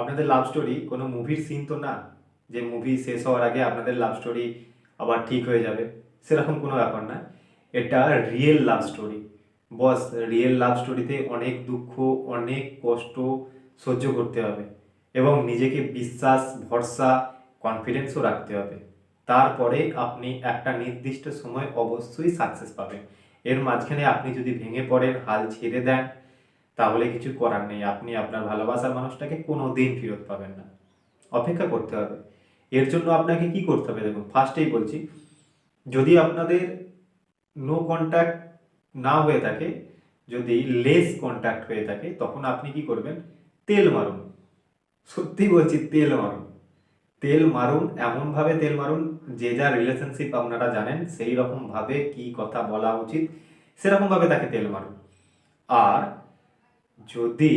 আপনাদের love story কোনো মুভির সিন তো না, যে মুভি শেষ হওয়ার আগে আপনাদের লাভ স্টোরি আবার ঠিক হয়ে যাবে, সেরকম কোনো ব্যাপার না। এটা real love story boss real love স্টোরিতে অনেক দুঃখ, অনেক কষ্ট সহ্য করতে হবে এবং নিজেকে বিশ্বাস, ভরসা কনফিডেন্সও রাখতে হবে। তারপরে আপনি একটা নির্দিষ্ট সময় অবশ্যই সাকসেস পাবেন। এর মাঝখানে আপনি যদি ভেঙে পড়েন, হাল ছেড়ে দেন তাহলে কিছু করার নেই। আপনি আপনার ভালোবাসার মানুষটাকে কোনো দিন ফেরত পাবেন না। অপেক্ষা করতে হবে। এর জন্য আপনাকে কি করতে হবে? দেখুন ফার্স্টেই বলছি, যদি আপনাদের নো কন্ট্যাক্ট না হয়ে থাকে, যদি লেস কন্ট্যাক্ট হয়ে থাকে, তখন আপনি কি করবেন? তেল মারুন। সত্যি বলছি, তেল মারুন। তেল মারুন, এমনভাবে তেল মারুন, যে যা রিলেশনশিপ আপনারা জানেন, সেই রকমভাবে কি কথা বলা উচিত, সেরকমভাবে তাকে তেল মারুন। আর যদি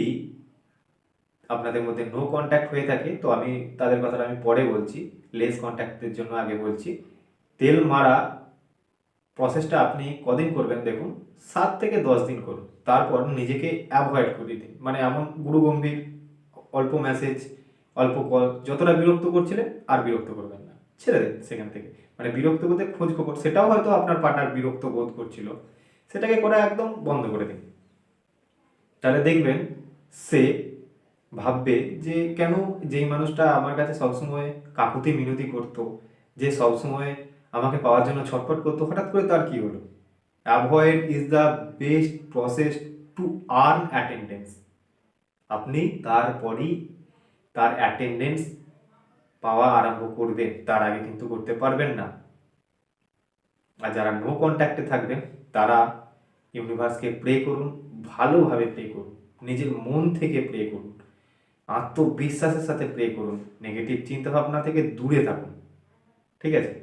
আপনাদের মধ্যে নো কন্ট্যাক্ট হয়ে থাকে, তো আমি তাদের কথাটা আমি পরে বলছি লেস কন্ট্যাক্টের জন্য আগে বলছি। তেল মারা প্রসেসটা আপনি কদিন করবেন দেখুন? সাত থেকে দশ দিন করুন। তারপর নিজেকে অ্যাভয়েড করে দিন মানে এমন গুরু গম্ভীর অল্প মেসেজ অল্প কল যতটা বিরক্ত করছিলেন আর বিরক্ত করবেন না। ছেড়ে দিন সেখান থেকে। মানে বিরক্ত করতে খোঁজ খবর, সেটাও হয়তো আপনার পার্টনার বিরক্ত বোধ করছিল। সেটাকে করা একদম বন্ধ করে দিন। তাহলে দেখবেন সে ভাববে যে কেন যেই মানুষটা আমার কাছে সবসময় কাকুতি মিনতি করতো, যে সবসময় আমাকে পাওয়ার জন্য ছটফট করতো, হঠাৎ করে তার কি হলো? Avoid is the best process to earn attendance আপনি তারপরই তার অ্যাটেন্ডেন্স পাওয়া আরম্ভ করবেন, তার আগে কিন্তু করতে পারবেন না। আর যারা নো কন্ট্যাক্টে থাকবেন, তারা ইউনিভার্সকে প্রে করুন। ভালোভাবে প্রে করুন। নিজের মন থেকে প্রে করুন। আত্মবিশ্বাসের সাথে প্রে করুন। নেগেটিভ চিন্তাভাবনা থেকে দূরে থাকুন। ঠিক আছে?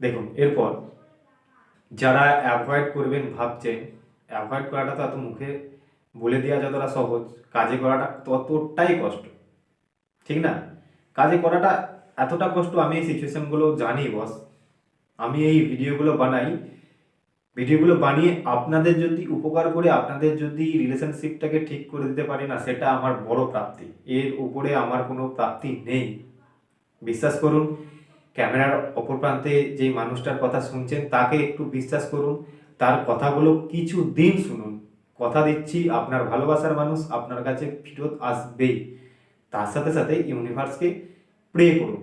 দেখুন, এরপর যারা অ্যাভয়েড করবেন ভাবছেন অ্যাভয়েড করাটা তো এত মুখে বলে দেওয়া যতটা সহজ, কাজে করাটা ততটাই কষ্ট। ঠিক না? কাজে করাটা এতটা কষ্ট, আমি এই সিচুয়েশনগুলো জানি বস আমি এই ভিডিওগুলো বানাই ভিডিওগুলো বানিয়ে আপনাদের যদি উপকার করে, আপনাদের যদি রিলেশনশিপটাকে ঠিক করে দিতে পারি না, সেটা আমার বড় প্রাপ্তি। এর উপরে আমার কোনো প্রাপ্তি নেই। বিশ্বাস করুন, ক্যামেরার অপর প্রান্তে যেই মানুষটার কথা শুনছেন, তাকে একটু বিশ্বাস করুন। তার কথাগুলো কিছু দিন শুনুন। কথা দিচ্ছি, আপনার ভালোবাসার মানুষ আপনার কাছে ফেরত আসবেই। তার সাথে সাথে ইউনিভার্সকে প্রে করুন।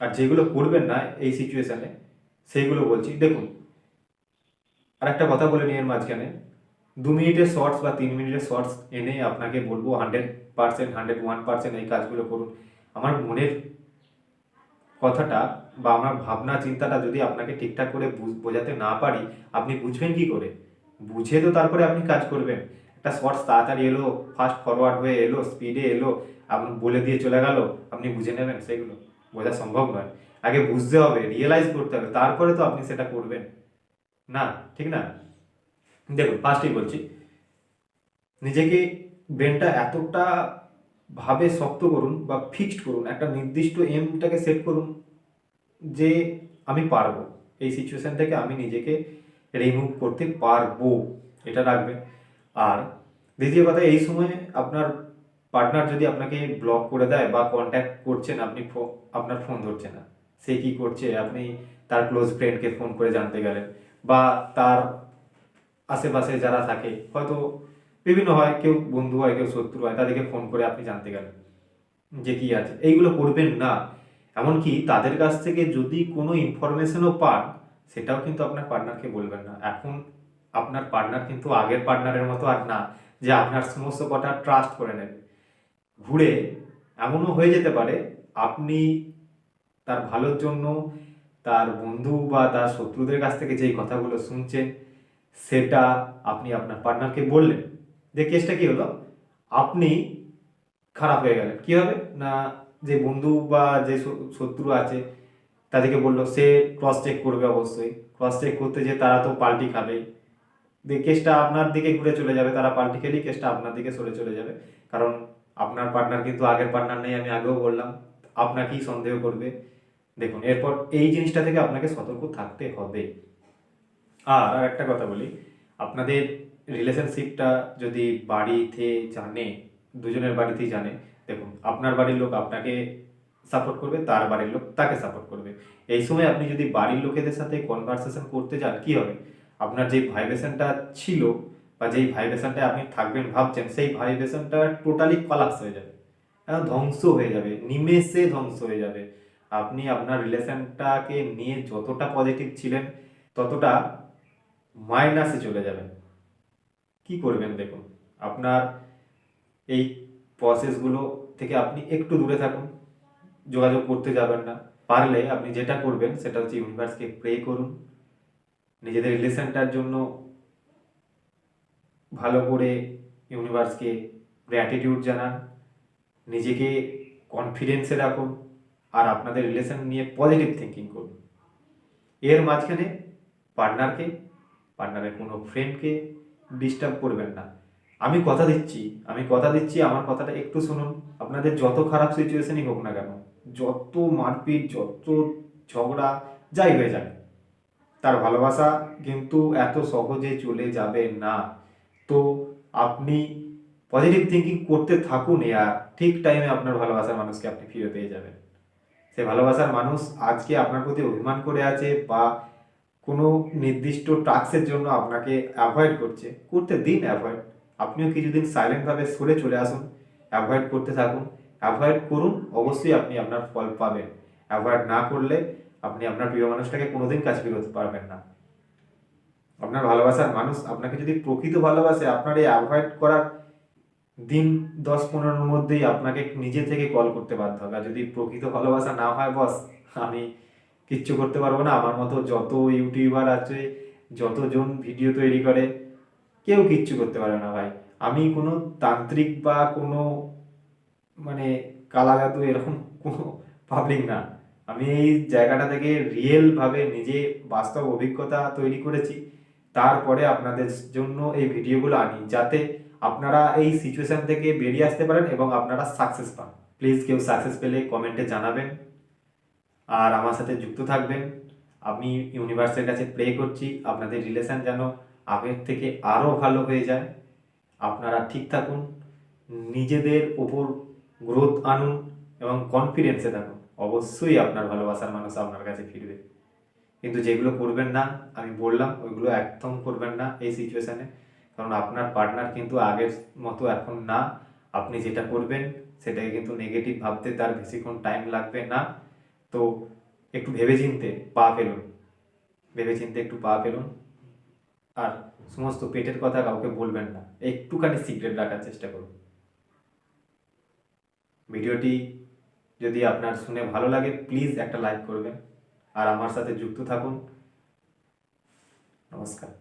আর যেগুলো করবেন না এই সিচুয়েশানে সেইগুলো বলছি। দেখুন আর একটা কথা বলে নিয়ে এর মাঝখানে। দু মিনিটের শর্টস বা তিন মিনিটের শর্টস এনে আপনাকে বলব hundred percent hundred one percent এই কাজগুলো করুন। আমার মনের কথাটা বা আমার ভাবনা, চিন্তাটা যদি আপনাকে ঠিকঠাক করে বুঝ- বোঝাতে না পারি, আপনি বুঝবেন কি করে? বুঝে তো তারপরে আপনি কাজ করবেন। একটা শর্টস তাড়াতাড়ি এলো ফাস্ট ফরওয়ার্ড হয়ে এলো স্পিডে এলো, আপনি বলে দিয়ে চলে গেল, আপনি বুঝে নেবেন সেগুলো। বোঝা সম্ভব নয়। আগে বুঝতে হবে রিয়েলাইজ করতে হবে, তারপরে তো আপনি সেটা করবেন। না, ঠিক না? দেখুন ফার্স্টেই বলছি। নিজেকে ব্রেনটা এতটা ভাবে শক্ত করুন বা ফিক্সড করুন, একটা নির্দিষ্ট এমটাকে সেট করুন যে আমি পারব। এই সিচুয়েশন থেকে আমি নিজেকে রিমুভ করতে পারব, এটা রাখবেন। আর দ্বিতীয় কথা, এই সময় আপনার পার্টনার যদি আপনাকে ব্লক করে দেয় বা কন্ট্যাক্ট করছেন আপনি আপনার ফোন ধরছে না, সে কি করছে? আপনি তার ক্লোজ ফ্রেন্ডকে ফোন করে জানতে গেলেন। বা তার আশেপাশে যারা থাকে, হয়তো বিভিন্ন হয়, কেউ বন্ধু হয়, কেউ শত্রু হয়, তাদেরকে ফোন করে আপনি জানতে গেলেন যে কি আছে। এইগুলো করবেন না। এমনকি তাদের কাছ থেকে যদি কোনো ইনফরমেশনও পান, সেটাও কিন্তু আপনার পার্টনারকে বলবেন না। এখন আপনার পার্টনার কিন্তু আগের পার্টনারের মতো আর না, যে আপনার সমস্ত কথা ট্রাস্ট করে নেবে। ঘুরে এমনও হয়ে যেতে পারে, আপনি তার ভালোর জন্য তার বন্ধু বা তার শত্রুদের কাছ থেকে যেই কথাগুলো শুনছেন, সেটা আপনি আপনার পার্টনারকে বললেন। যে কেসটা কি হলো? আপনি খারাপ হয়ে গেলেন। কি হবে? না যে বন্ধু বা যে শত্রু আছে, তাদেরকে বলল, সে ক্রস চেক করবে অবশ্যই। ক্রস চেক করতে যে তারা তো পাল্টি খাবেই দিয়ে কেসটা আপনার দিকে ঘুরে চলে যাবে, তারা পাল্টি খেলেই কেসটা আপনার দিকে সরে চলে যাবে। কারণ আপনার পার্টনার কিন্তু আগের পার্টনার নেই, আমি আগেও বললাম, আপনাকেই সন্দেহ করবে। দেখুন, এরপর এই জিনিসটা থেকে আপনাকে সতর্ক থাকতে হবে। আর আর একটা কথা বলি, আপনাদের রিলেশনশিপটা যদি বাড়িতে জানে, দুজনের বাড়িতেই জানে, দেখুন, আপনার বাড়ির লোক আপনাকে সাপোর্ট করবে, তার বাড়ির লোক তাকে সাপোর্ট করবে। এই সময় আপনি যদি বাড়ির লোকেদের সাথে কনভারসেশন করতে যান, কি হবে? আপনার যে ভাইব্রেশনটা ছিল বা যেই ভাইব্রেশনটা আপনি থাকবেন, ভাবছেন, সেই ভাইব্রেশনটা টোটালি কলাপস হয়ে যাবে। একদম ধ্বংস হয়ে যাবে, নিমেষে ধ্বংস হয়ে যাবে। আপনি আপনার রিলেশনটাকে নিয়ে যতটা পজিটিভ ছিলেন, ততটা মাইনাসে চলে যাবেন। কি করবেন দেখুন, আপনার এই প্রসেসগুলো থেকে আপনি একটু দূরে থাকুন, যোগাযোগ করতে যাবেন না। পারলে আপনি যেটা করবেন, সেটা হচ্ছে ইউনিভার্সকে প্রে করুন। নিজেদের রিলেশনটার জন্য ভালো করে ইউনিভার্সকে গ্র্যাটিটিউড জানান। নিজেকে কনফিডেন্সে রাখুন। আর আপনাদের রিলেশন নিয়ে পজিটিভ থিঙ্কিং করুন। এর মাঝখানে পার্টনারকে পার্টনারের কোনো ফ্রেন্ডকে ডিস্টার্ব করবেন না। আমি কথা দিচ্ছি, আমি কথা দিচ্ছি, আমার কথাটা একটু শুনুন। আপনাদের যত খারাপ সিচুয়েশনই হোক না কেন, যত মারপিট, যত ঝগড়া, যাই হয়ে যাক, তার ভালোবাসা কিন্তু এত সহজে চলে যাবে না। তো আপনি পজিটিভ থিঙ্কিং করতে থাকুন আর ঠিক টাইমে আপনার ভালোবাসার মানুষকে আপনি ফিরে পেয়ে যাবেন। সে ভালোবাসার মানুষ আজকে আপনার প্রতি অভিমান করে আছে বা কোনো নির্দিষ্ট টাস্কের জন্য আপনাকে অ্যাভয়েড করছে, করতে দিন অ্যাভয়েড। আপনিও কিছুদিন সাইলেন্টভাবে সরে চলে আসুন, অ্যাভয়েড করতে থাকুন। অ্যাভয়েড করুন, অবশ্যই আপনি আপনার ফল পাবেন। অ্যাভয়েড না করলে আপনি আপনার প্রিয় মানুষটাকে কোনোদিন কাছে ফিরতে পারবেন না। আপনার ভালোবাসার মানুষ আপনাকে যদি প্রকৃত ভালোবাসে, আপনার এই অ্যাভয়েড করার দিন দশ পনেরোর মধ্যেই আপনাকে নিজে থেকে কল করতে বাধ্য হবে। আর যদি প্রকৃত ভালোবাসা না হয় বস আমি কিচ্ছু করতে পারব না। আমার মতো যত ইউটিউবার আছে, যতজন ভিডিও তৈরি করে, কেউ কিচ্ছু করতে পারবে না ভাই। আমি কোনো তান্ত্রিক বা কোনো মানে কালা জাদু এরকম কোনো পাবলিক না। আমি এই জায়গাটা থেকে রিয়েলভাবে নিজে বাস্তব অভিজ্ঞতা তৈরি করেছি। তারপরে আপনাদের জন্য এই ভিডিওগুলো আনি। যাতে আপনারা এই সিচুয়েশন থেকে বেরিয়ে আসতে পারেন এবং আপনারা সাকসেস পান। প্লিজ কেউ সাকসেস পেলে কমেন্টে জানাবেন। আর আমার সাথে যুক্ত থাকবেন। আমি ইউনিভার্সের কাছে প্রে করছি, আপনাদের রিলেশন যেন আগের থেকে আরও ভালো হয়ে যায়। আপনারা ঠিক থাকুন, নিজেদের ওপর গ্রোথ আনুন এবং কনফিডেন্সে থাকুন। অবশ্যই আপনার ভালোবাসার মানুষ আপনার কাছে ফিরবে। কিন্তু যেগুলো করবেন না, আমি বললাম, ওইগুলো একদম করবেন না এই সিচুয়েশানে কারণ আপনার পার্টনার কিন্তু আগের মতো এখন না। আপনি যেটা করবেন, সেটাকে কিন্তু নেগেটিভ ভাবতে তার বেশিক্ষণ টাইম লাগবে না। তো একটু ভেবেচিন্তে পা ফেলুন। ভেবেচিন্তে একটু পা ফেলুন। আর সমস্ত পেটের কথা কাউকে বলবেন না। একটুখানি সিক্রেট রাখার চেষ্টা করুন। ভিডিওটি যদি আপনার শুনে ভালো লাগে প্লিজ একটা লাইক করবেন। আর আমার সাথে যুক্ত থাকুন। নমস্কার।